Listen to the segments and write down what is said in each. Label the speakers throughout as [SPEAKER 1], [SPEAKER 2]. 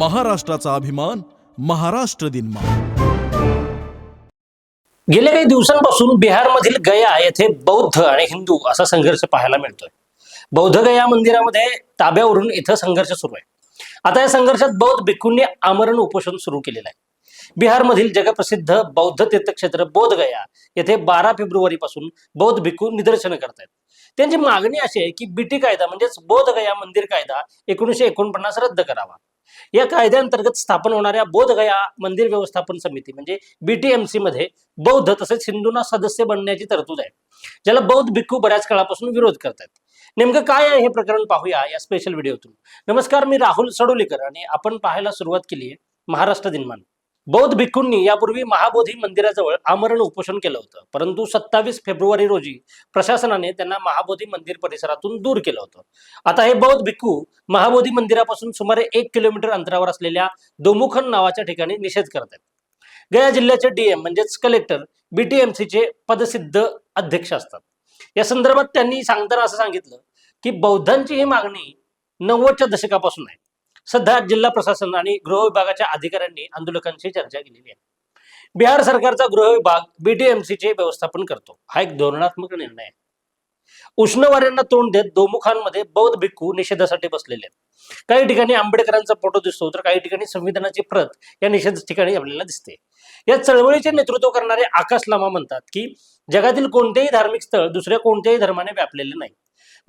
[SPEAKER 1] महाराष्ट्राचा अभिमान महाराष्ट्र दिन
[SPEAKER 2] गेल्या काही दिवसांपासून बिहारमधील गया येथे बौद्ध आणि हिंदू असा संघर्ष पाहायला मिळतोय. बौद्ध गया मंदिरामध्ये ताब्यावरून इथं संघर्ष सुरू आहे. आता या संघर्षात बौद्ध भिक्खूंनी आमरण उपोषण सुरू केलेलं आहे. बिहारमधील जगप्रसिद्ध बौद्ध तीर्थक्षेत्र बोध गया येथे बारा फेब्रुवारी पासून बौद्ध भिक्खू निदर्शनं करतायत. त्यांची मागणी अशी आहे की बीटी कायदा म्हणजेच बोध गया मंदिर कायदा एकोणीशे एकोणपन्नास रद्द करावा. या कायद्याअंतर्गत स्थापन होणाऱ्या बोधगया मंदिर व्यवस्थापन समिती म्हणजे बीटीएमसी मध्ये बौद्ध तसेच हिंदूंना सदस्य बनण्याची तरतूद आहे ज्याला बौद्ध भिक्खू बऱ्याच काळापासून विरोध करतात नेमकं काय आहे हे प्रकरण पाहूया या स्पेशल व्हिडिओतून नमस्कार मी राहुल सडोलीकर आणि आपण पाहायला सुरुवात केली आहे महाराष्ट्र दिनमान. बौद्ध भिक्खूंनी यापूर्वी महाबोधी मंदिराजवळ आमरण उपोषण केलं होतं. परंतु सत्तावीस फेब्रुवारी रोजी प्रशासनाने त्यांना महाबोधी मंदिर परिसरातून दूर केलं होतं. आता हे बौद्ध भिक्खू महाबोधी मंदिरापासून सुमारे एक किलोमीटर अंतरावर असलेल्या दोमुखन नावाच्या ठिकाणी निषेध करत आहेत. गया जिल्ह्याचे डीएम म्हणजेच कलेक्टर बीटीएमसीचे पदसिद्ध अध्यक्ष असतात. या संदर्भात त्यांनी सांगताना असं सांगितलं की बौद्धांची ही मागणी नव्वदच्या दशकापासून आहे. सध्या जिल्हा प्रशासन आणि गृह विभागाच्या अधिकाऱ्यांनी आंदोलकांशी चर्चा केलेली आहे. बिहार सरकारचा गृह विभाग बीटीएमसीचे व्यवस्थापन करतो. हा एक धोरणात्मक निर्णय आहे. उष्ण वाऱ्यांना तोंड देत दोमुखांमध्ये बौद्ध भिक्खू निषेधासाठी बसलेले आहेत. काही ठिकाणी आंबेडकरांचा फोटो दिसतो तर काही ठिकाणी संविधानाची प्रत या निषेध ठिकाणी आपल्याला दिसते. या चळवळीचे नेतृत्व करणारे आकाश लामा म्हणतात की जगातील कोणतेही धार्मिक स्थळ दुसऱ्या कोणत्याही धर्माने व्यापलेले नाही.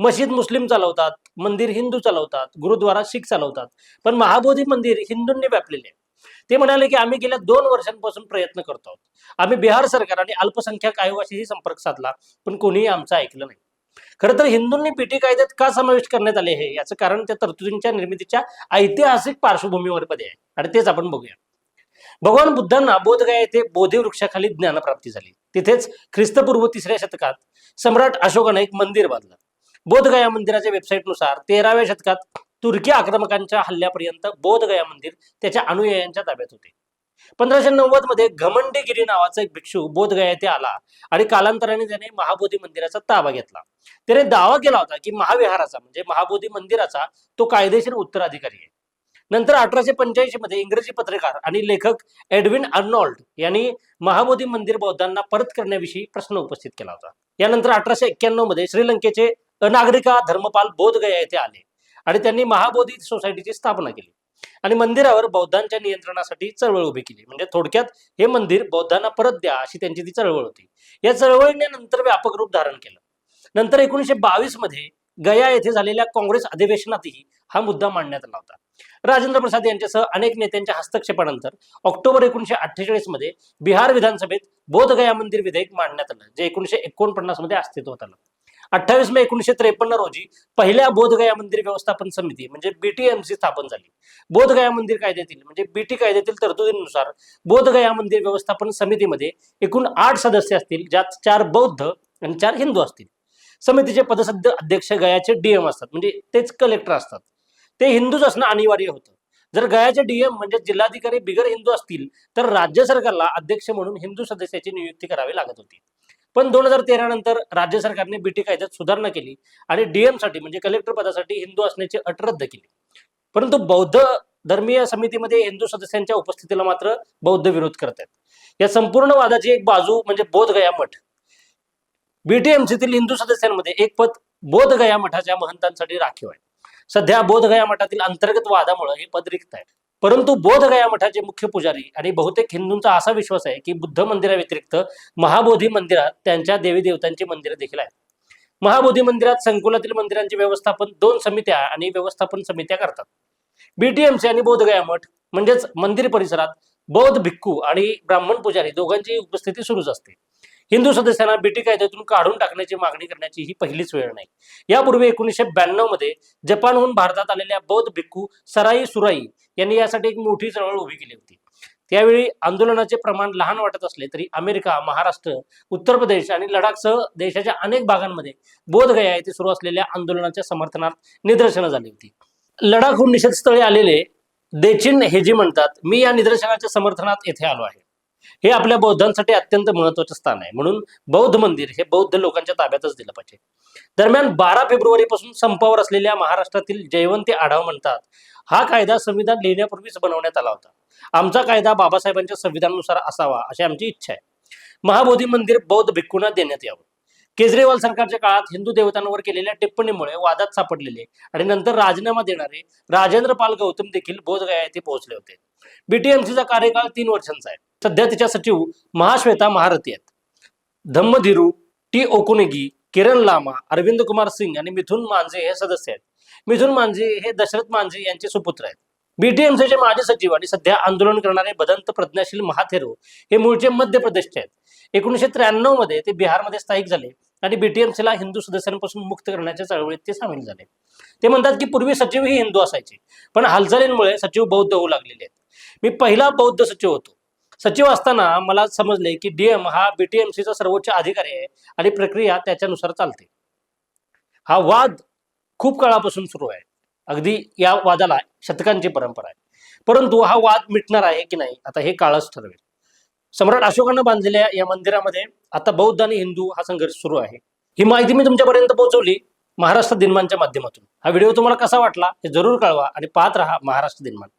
[SPEAKER 2] मशीद मुस्लिम चालवतात मंदिर हिंदू चालवतात गुरुद्वारा शीख चालवतात. पण महाबोधी मंदिर हिंदूंनी व्यापलेले आहे. ते म्हणाले की आम्ही गेल्या दोन वर्षांपासून प्रयत्न करतो आहोत. आम्ही बिहार सरकार आणि अल्पसंख्याक आयोगाशीही संपर्क साधला पण कोणीही आमचं ऐकलं नाही. खरं तर हिंदूंनी पीटी कायद्यात का समावेश करण्यात आले हे याचं कारण त्या तरतुदींच्या निर्मितीच्या ऐतिहासिक पार्श्वभूमीवर मध्ये आहे. आणि तेच आपण बघूया. भगवान बुद्धांना बोधगया येथे बोधी वृक्षाखाली ज्ञानप्राप्ती झाली. तिथेच ख्रिस्तपूर्व तिसऱ्या शतकात सम्राट अशोकाने एक मंदिर बांधलं. बोधगया मंदिराच्या वेबसाईटनुसार तेराव्या शतकात तुर्की आक्रमकांच्या हल्ल्यापर्यंत बोधगया मंदिर त्याच्या अनुयायांच्या ताब्यात होते. पंधराशे नव्वदमध्ये घमंडीगिरी नावाचा एक भिक्षू बोधगया येथे आला आणि कालांतराने त्याने महाबोधी मंदिराचा ताबा घेतला. त्याने दावा केला होता की महाविहाराचा म्हणजे महाबोधी मंदिराचा तो कायदेशीर उत्तराधिकारी आहे. नंतर अठराशे पंच्याऐंशी मध्ये इंग्रजी पत्रकार आणि लेखक एडविन अर्नॉल्ड यांनी महाबोधी मंदिर बौद्धांना परत करण्याविषयी प्रश्न उपस्थित केला होता. यानंतर अठराशे एक्क्याण्णवमध्ये श्रीलंकेचे अनागरिका धर्मपाल बोधगया येथे आले. आणि त्यांनी महाबोधी सोसायटीची स्थापना केली. आणि मंदिरावर बौद्धांच्या नियंत्रणासाठी चळवळ उभी केली. म्हणजे थोडक्यात हे मंदिर बौद्धांना परत द्या अशी त्यांची ती चळवळ होती. या चळवळीने नंतर व्यापक रूप धारण केलं. नंतर एकोणीशे बावीसमध्ये गया येथे झालेल्या काँग्रेस अधिवेशनातही हा मुद्दा मांडण्यात आला होता. राजेंद्र प्रसाद यांच्यासह अनेक नेत्यांच्या हस्तक्षेपानंतर ऑक्टोबर एकोणीशे अठ्ठेचाळीसमध्ये बिहार विधानसभेत बोधगया मंदिर विधेयक मांडण्यात आलं जे एकोणीशे एकोणपन्नासमध्ये अस्तित्वात आलं. अठ्ठावीस मे एकोणीशे त्रेपन्न रोजी पहिल्या बोधगया मंदिर व्यवस्थापन समिती म्हणजे बीटीएमसी स्थापन झाली. बोधगया मंदिर कायद्यातील म्हणजे बीटी कायद्यातील तरतुदीनुसार बोधगया मंदिर व्यवस्थापन समितीमध्ये एकूण आठ सदस्य असतील ज्यात चार बौद्ध आणि चार हिंदू असतील. समितीचे पदसद्य अध्यक्ष गयाचे डीएम असतात म्हणजे तेच कलेक्टर असतात. ते हिंदूच असणं अनिवार्य होतं. जर गयाचे डीएम म्हणजे जिल्हाधिकारी बिगर हिंदू असतील तर राज्य सरकारला अध्यक्ष म्हणून हिंदू सदस्याची नियुक्ती करावी लागत होती. पण दोन हजार तेरा नंतर राज्य सरकारने बीटी कायद्यात सुधारणा केली आणि डीएमसाठी म्हणजे कलेक्टर पदासाठी हिंदू असण्याची अट रद्द केली. परंतु बौद्ध धर्मीय समितीमध्ये हिंदू सदस्यांच्या उपस्थितीला मात्र बौद्ध विरोध करत आहेत या संपूर्ण वादाची एक बाजू म्हणजे बोधगया मठ. बीटीएमसीतील हिंदू सदस्यांमध्ये एक पद बोधगया मठाच्या महंतांसाठी राखीव आहे. सध्या बोधगया मठातील अंतर्गत वादामुळे हे पद रिक्त आहे परंतु बोधगया मठाचे मुख्य पुजारी आणि बहुतेक हिंदूंचा असा विश्वास आहे की बुद्ध मंदिराव्यतिरिक्त महाबोधी मंदिरात त्यांच्या देवी देवतांची मंदिरे देखील आहेत. महाबोधी मंदिरात संकुलातील मंदिरांचे व्यवस्थापन दोन समित्या आणि व्यवस्थापन समित्या करतात. बीटीएमसी आणि बोधगया मठ म्हणजेच मंदिर परिसरात बौद्ध भिक्खू आणि ब्राह्मण पुजारी दोघांची उपस्थिती सुरूच असते. हिंदू सदस्यांना बीटी कायद्यातून काढून टाकण्याची मागणी करण्याची ही पहिलीच वेळ नाही. यापूर्वी एकोणीसशे ब्याण्णवमध्ये जपानहून भारतात आलेल्या बौद्ध भिक्खू सराई सुराई यांनी यासाठी एक मोठी चळवळ उभी केली होती. त्यावेळी आंदोलनाचे प्रमाण लहान वाटत असले तरी अमेरिका महाराष्ट्र उत्तर प्रदेश आणि लडाखसह देशाच्या अनेक भागांमध्ये बोधगया येथे सुरू असलेल्या आंदोलनाच्या समर्थनात निदर्शनं झाली होती. लडाखहून निषेधस्थळी आलेले देचिन हेजी म्हणतात मी या निदर्शनाच्या समर्थनात येथे आलो आहे. हे आपल्या बौद्धांसाठी अत्यंत महत्त्वाचे स्थान आहे. म्हणून बौद्ध मंदिर हे बौद्ध लोकांच्या ताब्यातच दिलं पाहिजे. दरम्यान बारा फेब्रुवारी पासून संपावर असलेल्या महाराष्ट्रातील जयवंती आढाव म्हणतात हा कायदा संविधान लिहिण्यापूर्वीच बनवण्यात आला होता. आमचा कायदा बाबासाहेबांच्या संविधानानुसार असावा अशी आमची इच्छा आहे. महाबोधी मंदिर बौद्ध भिक्खूंना देण्यात यावं. केजरीवाल सरकारच्या काळात हिंदू देवतांवर केलेल्या टिप्पणीमुळे वादात सापडलेले आणि नंतर राजीनामा देणारे राजेंद्र पाल गौतम देखील बोधगया येथे पोहोचले होते. बीटीएमसीचा कार्यकाळ तीन वर्षांचा आहे. सध्या तिच्या सचिव महाश्वेता महारथी आहेत. धम्मधिरू टी ओकुनेगी किरण लामा अरविंद कुमार सिंग आणि मिथुन मांझे हे सदस्य आहेत. मिथुन मांझी हे दशरथ मांझी यांचे सुपुत्र आहेत. बीटीएमसीचे माजी सचिव आणि सध्या आंदोलन करणारे बदंत प्रज्ञाशील महाथेरो हे मूळचे मध्य प्रदेशचे आहेत. एकोणीशे त्र्याण्णवमध्ये ते बिहारमध्ये स्थायिक झाले आणि बीटीएमसीला हिंदू सदस्यांपासून मुक्त करण्याच्या चळवळीत ते सामील झाले. ते म्हणतात की पूर्वी सचिव ही हिंदू असायचे पण हालचालींमुळे सचिव बौद्ध होऊ लागलेले आहेत. मी पहिला बौद्ध सचिव होतो. सचिव असताना मला समजले की डीएम हा बीटीएमसीचा सर्वोच्च अधिकारी आहे आणि प्रक्रिया त्याच्यानुसार चालते. हा वाद खूप काळापासून सुरू आहे. अगदी या वादाला शतकांची परंपरा आहे. परंतु हा वाद मिटणार आहे की नाही आता हे काळच ठरवेल. सम्राट अशोकानं बांधलेल्या या मंदिरामध्ये आता बौद्ध आणि हिंदू हा संघर्ष सुरू आहे. ही माहिती मी तुमच्यापर्यंत पोहोचवली महाराष्ट्र दिनमानच्या माध्यमातून. हा व्हिडिओ तुम्हाला कसा वाटला हे जरूर कळवा आणि पाहत राहा महाराष्ट्र दिनमान.